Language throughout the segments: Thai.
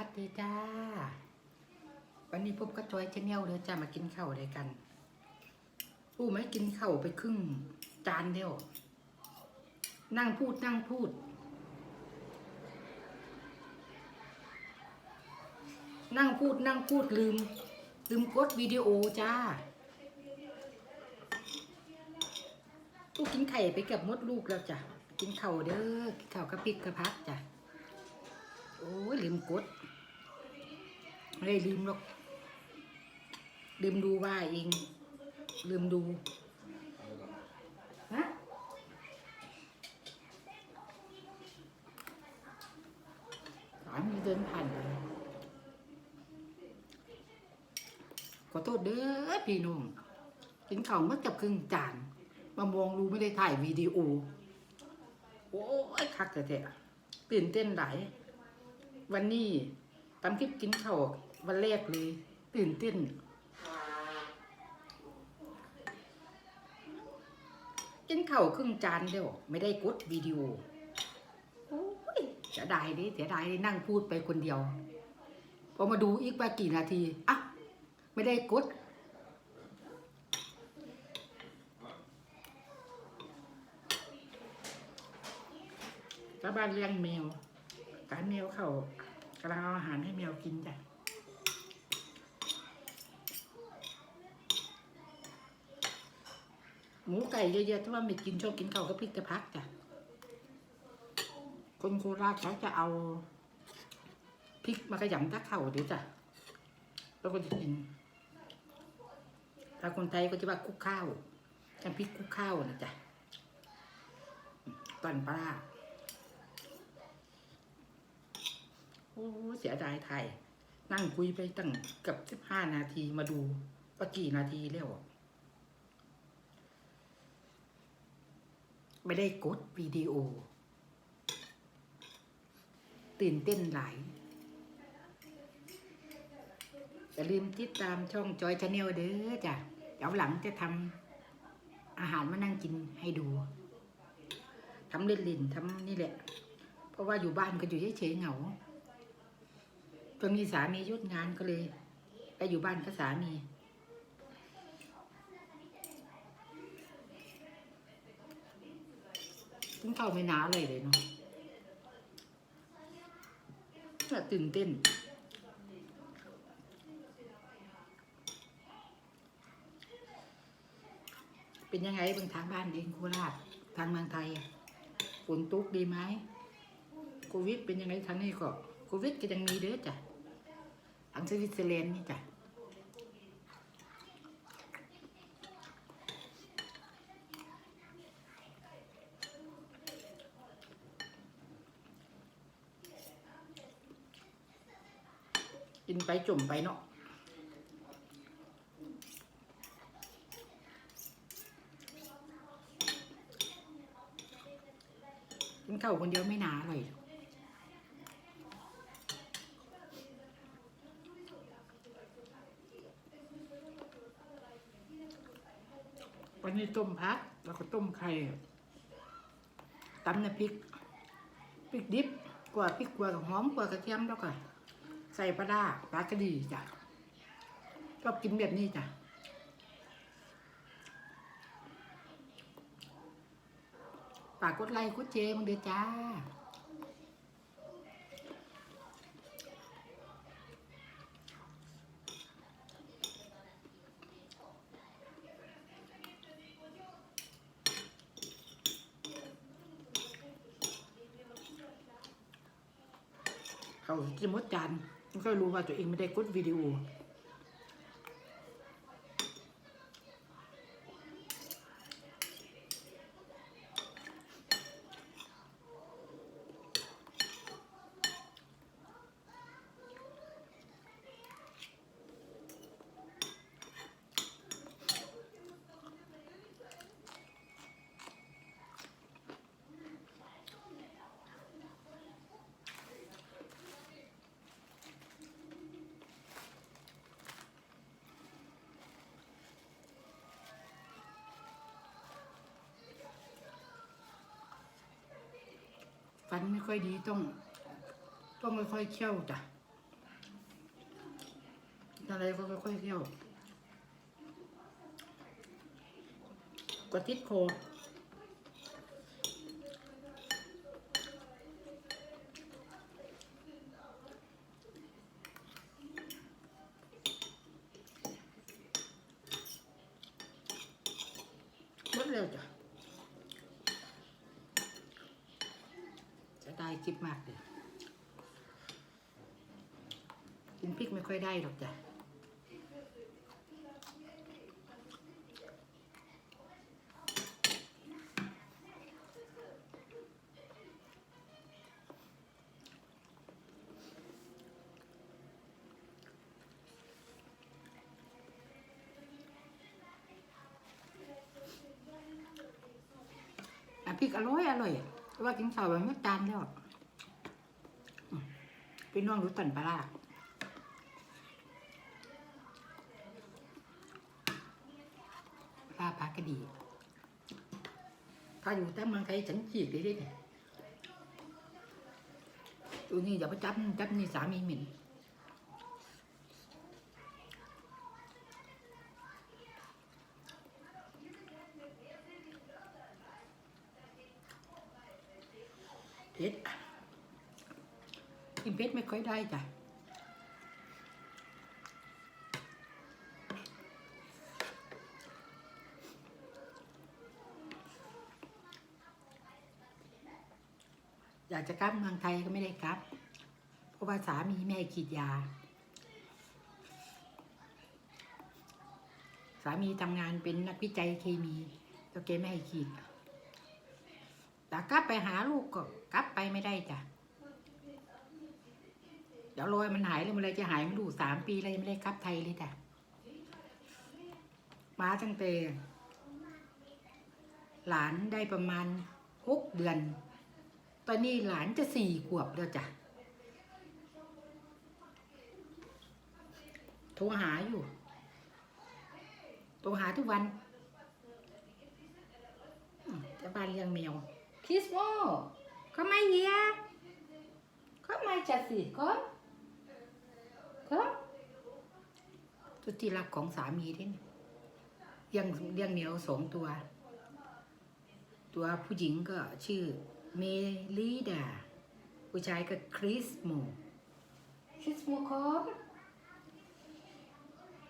วัสดีจ้า วันนี้พบกับจอยชาแนลเลยจ้ามากินข้าวด้วยกันรู้ไหมกินข้าวไปครึ่งจานเดียว นั่งพูดนั่งพูด นั่งพูดนั่งพูดลืม ลืมกดวิดีโอจ้าลูกกินไข่ไปเกับมดลูกแล้วจ้ะ กินข้าวเด้อกินข้าวกระปิกกระพักจ้ะ โอ้ยลืมกด ไม่ได้ลืมหรอก ลืมดูว่าเอง ลืมดูฮะสามีเดินผ่านไปขอโทษเด้อพี่น้องกินข้าวเมื่อกับครึ่งจานมามองดูไม่ได้ถ่ายวิดีโอ โอ้ยคักแต่แต่ตื่นเต้นหลายวันนี้ตามคลิปกินข้าว วันแรกเลยตื่นเต้นกินข้าวครึ่งจานเดียวไม่ได้กดวิดีโอโอ้ยเสียดายดิเสียดายดินั่งพูดไปคนเดียว พอมาดูอีกว่กี่นาทีอะไม่ได้กดชาวบ้านเลี้ยงแมวการแมวเขากำลังเอาอาหารให้แมวกินจ้ะ หมูไก่เยอะๆถ้าว่าไม่กินชอบกินข้าวก็พริกกระพักจ้ะคนโคราชเขาจะเอาพริกมาขยำตักข้าวเดี๋ยวจ้ะแล้วก็จะกินถ้าคนไทยก็จะว่าคุกข้าวกันพริกคุกข้าวนะจ้ะตอนปลาโอ้เสียดายไทย นั่งคุยไปตั้งเกับสิบห้านาทีมาดูว่ากี่นาทีแล้วอะ ไม่ได้กดวิดีโอ ตื่นเต้นหลายอย่าลืมติดตามช่องจอยชาแนลเด้อจ้ะเดี๋ยวหลังจะทำอาหารมานั่งกินให้ดูทำเล่นๆทำนี่แหละ เพราะว่าอยู่บ้านก็อยู่เฉยๆเหงาตอนนี้สามียุดงานก็เลยไปอยู่บ้านกับสามี กินข้าวไม่นาเลยเลยเนาะน่ตื่นเต้นเป็นยังไงบางทางบ้านเองโคราชทางเมืองไทยฝนตกดีไหมโควิดเป็นยังไงทางนี้ก็โควิดก็ยังมีเด้อจ้ะทางสวิตเซอร์แลนด์นี่จ้ะ กินไปจุ่มไปเนาะกินข้าวคนเดียวไม่นาอร่อยวันนี้ต้มพัก แล้วก็ต้มไข่ตำน้ำพริกพริกดิบกว่าพริกกว่ากับหอมกว่ากระเทียมแล้วก็ ใส่ปลาดาปลากระดีจ้ะชอบกินแบบนี้จ้ะฝากกดไลค์กดแชร์มึงเด้อจ้าเขาจะมดจาน ก็รู้ว่าตัวเองไม่ได้กดวิดีโอ ฟันไม่ค่อยดีต้อง ต้องค่อยๆเคี่ยวจ้ะอะไรก็ค่อยๆเคี่ยวกะติดโค จะได้คลิปมากเลยกินพริกไม่ค่อยได้หรอกจ้ะอ่พริกอร่อยอร่อยว่ากินข้าวแบบไม่จานแล้ว พี่น้องรู้ตันปลาร้าปลาปลากระดี ถ้าอยู่แต่เมืองไทยฉันจีบเลยดิตัวนี้อย่าไปจับจับนี่สามีหมิ่นเผ็ดกินเผ็ดไม่ ค่อยได้จ้ะอยากจะกลับเมืองไทยก็ไม่ได้กลับ เพราะว่าสามีไม่ขีดยา สามีทำงานเป็นนักวิจัยเคมีแล้วแกไม่ให้ขีดแต่กลับไปหาลูกก็กลับไปไม่ได้จ้ะ เดี๋ยวรอยมันหายเลยเมื่อไรจะหายไม่รู้สามปีเลยงไม่ได้กลับไทยเลยจ้ะมาตั้งแต่หลานได้ประมาณหกเดือน ตอนนี้หลานจะสี่ขวบแล้วจ้ะโทรหาอยู่โทรหาทุกวันจะบ้านเลี้ยงแมวคิสโมก็ไม่เฮีย ก็ไม่จะสิก็ก็ตัวที่รักของสามีที่นี่เลี้ยงเลี้ยงแมวสองตัว ตัวผู้หญิงก็ชื่อเมลิดา ผู้ชายก็คริสโมคริสโมคอม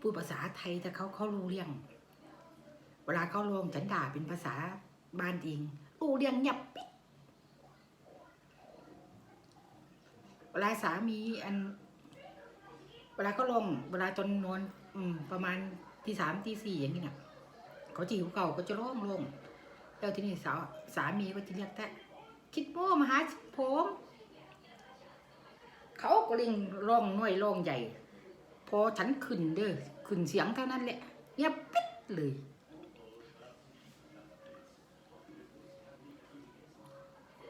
พูดภาษาไทยแต่เขาเขารู้เรื่องเวลาเขาลงฉันด่าเป็นภาษาบ้านเองรู้เรื่องหยับปิ๊ดเวลาสามีอัน เวลาเขาลง เวลาจนนอนอืมประมาณที่สามที่สี่อย่างนี้น่ะเขาจิ๋วเก่าก็จะร้องลงแล้วทีนี้สาวสามีก็จะเรียกแต่คิดโม่มาหาผมเขาก็เลิงร้องน้อยร้องใหญ่ พอฉันขึ้นเด้อขึ้นเสียงเท่านั้นแหละเงียบปิดเลย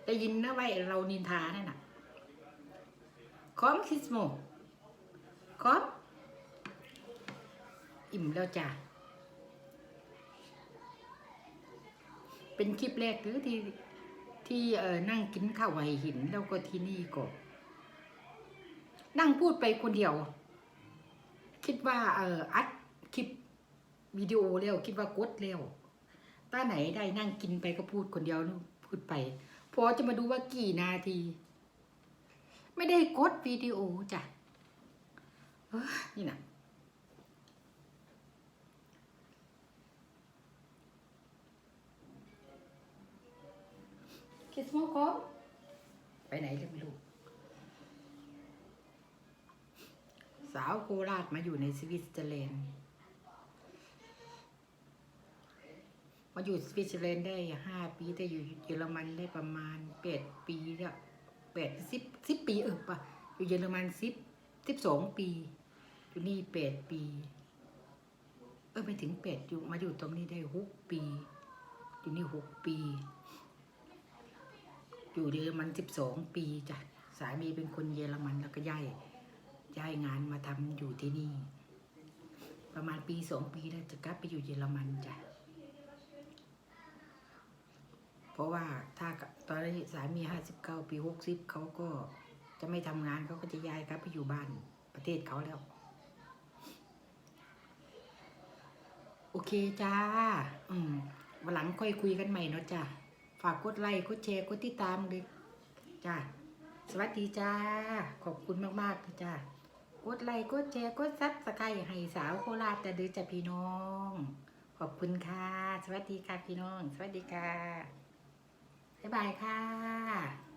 ได้ยินนะไว้เรานินทานั่นน่ะคอมคิสโม คอมอิ่มแล้วจ้ะ เป็นคลิปแรกหรือที่ที่เออนั่งกินข้าวไหวหินแล้วก็ที่นี่ก็ นั่งพูดไปคนเดียว คิดว่าเอออัดคลิปวิดีโอแล้วคิดว่ากดแล้วตาไหนได้นั่งกินไปก็พูดคนเดียวพูดไปพอจะมาดูว่ากี่นาที ไม่ได้กดวิดีโอจ้ะ นี่นะคิดสโมกไปไหนก็ไม่รู้สาวโคราชมาอยู่ในสวิตเซอร์แลนด์มาอยู่สวิตเซอร์แลนด์ได้ห้าปีแต่อยู่เยอรมันได้ประมาณแปดปีแล้วแปดสิบสิบปีเออปะอยู่เยอรมันสิบ สิบสองปี อยู่นี่แปดปี เออไม่ถึงแปดอยู่มาอยู่ตรงนี้ได้หกปี อยู่นี่หกปี อยู่เยอรมันสิบสองปีจ้ะสามีเป็นคนเยอรมันแล้วก็ย้ายย้ายงานมาทำอยู่ที่นี่ ประมาณปีสองปีแล้วจะกลับไปอยู่เยอรมันจ้ะเพราะว่าถ้าตอนนี้สามีห้าสิบเก้าปีหกสิบเขาก็ จะไม่ทำงานเขาก็จะย้ายกลับไปอยู่บ้านประเทศเขาแล้ว โอเคจ้า อืมวันหลังค่อยคุยกันใหม่เนาะจ้าฝากกดไลค์กดแชร์กดติดตามเลยจ้าสวัสดีจ้า ขอบคุณมากๆเลยจ้ากดไลค์กดแชร์กดซับสไครต์ให้สาวโคราชแต่ดื้อจ้าพี่น้อง ขอบคุณค่ะ สวัสดีค่ะพี่น้อง สวัสดีค่ะบ๊ายบายค่ะ